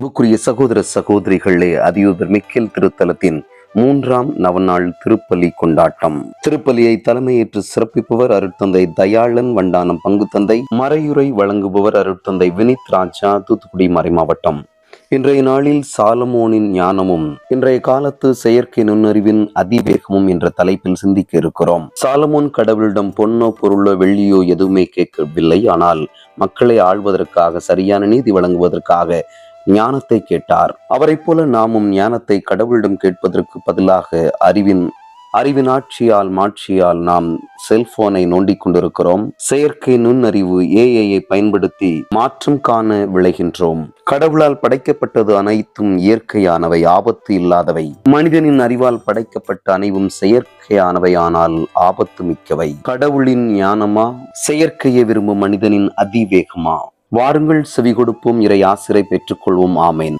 அன்புக்குரிய சகோதர சகோதரிகளே அதியூதர் மிக்கேல் திருத்தலத்தின் மூன்றாம் நவநாள் திருப்பலி கொண்டாட்டம். திருப்பலியை தலைமையேற்று சிறப்பிப்பவர் அருட்தந்தை தயாளன் வண்டானம் பங்கு தந்தை மறையுரை வழங்குபவர் அருட்தந்தை வினித் ராஜா தூத்துக்குடி மறை மாவட்டம். இன்றைய நாளில் சாலமோனின் ஞானமும் இன்றைய காலத்து செயற்கை நுண்ணறிவின் அதிவேகமும் என்ற தலைப்பில் சிந்திக்க இருக்கிறோம். சாலமோன் கடவுளிடம் பொன்னோ பொருளோ வெள்ளியோ எதுவுமே கேட்கவில்லை. ஆனால் மக்களை ஆள்வதற்காக சரியான நீதி வழங்குவதற்காக ஞானத்தை கேட்டார். அவரைப் போல நாமும் ஞானத்தை கடவுளிடம் கேட்பதற்கு பதிலாக அறிவின் அறிவின் ஆட்சியால் மாட்சியால் நாம் செல்போனை நோண்டிக் கொண்டிருக்கிறோம். செயற்கை நுண்ணறிவு ஏஐயை பயன்படுத்தி மாற்றம் காண விளைகின்றோம். கடவுளால் படைக்கப்பட்டது அனைத்தும் இயற்கையானவை ஆபத்து இல்லாதவை. மனிதனின் அறிவால் படைக்கப்பட்ட அனைவும் செயற்கையானவை ஆனால் ஆபத்து மிக்கவை. கடவுளின் ஞானமா? செயற்கையை விரும்பும் மனிதனின் அதிவேகமா? வாருங்கள் செவி கொடுப்போம் இறை ஆசிரை பெற்றுக்கொள்வோம். ஆமேன்.